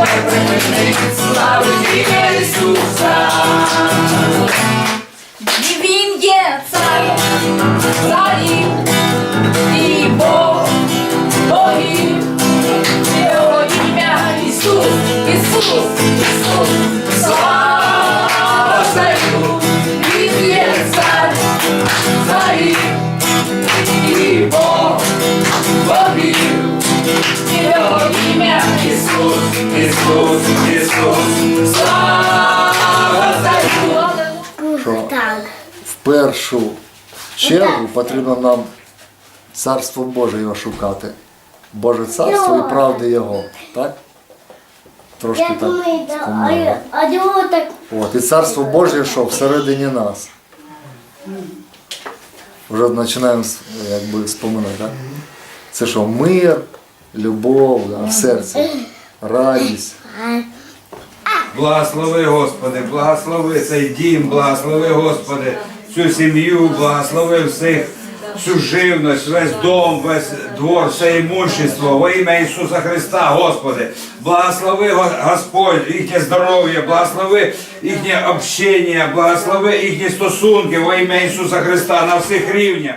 праведний, славить ім'я Ісуса. І Він є цар, царів і Бог, богів. Його ім'я Ісус, Ісус, Ісус, слава царю, Він є цар, царів Його ім'я Ісус, Ісус, Ісус, слава царю. Що в першу чергу потрібно нам царство Боже його шукати. Боже царство і правди Його. Так? Трошки Я так. думаю, да. А, я- а його так От, і царство Боже, що всередині нас. Вже починаємо с- якби споминати, так? Це що, мир, любов да, в серці, радість. Благослови, Господи, благослови цей дім, благослови, Господи, цю сім'ю, благослови всіх, всю живність, весь дом, весь двор, все імущество, во ім'я Ісуса Христа, Господи. Благослови Господь, їхнє здоров'я, благослови їхнє общення, благослови їхні стосунки во ім'я Ісуса Христа на всіх рівнях.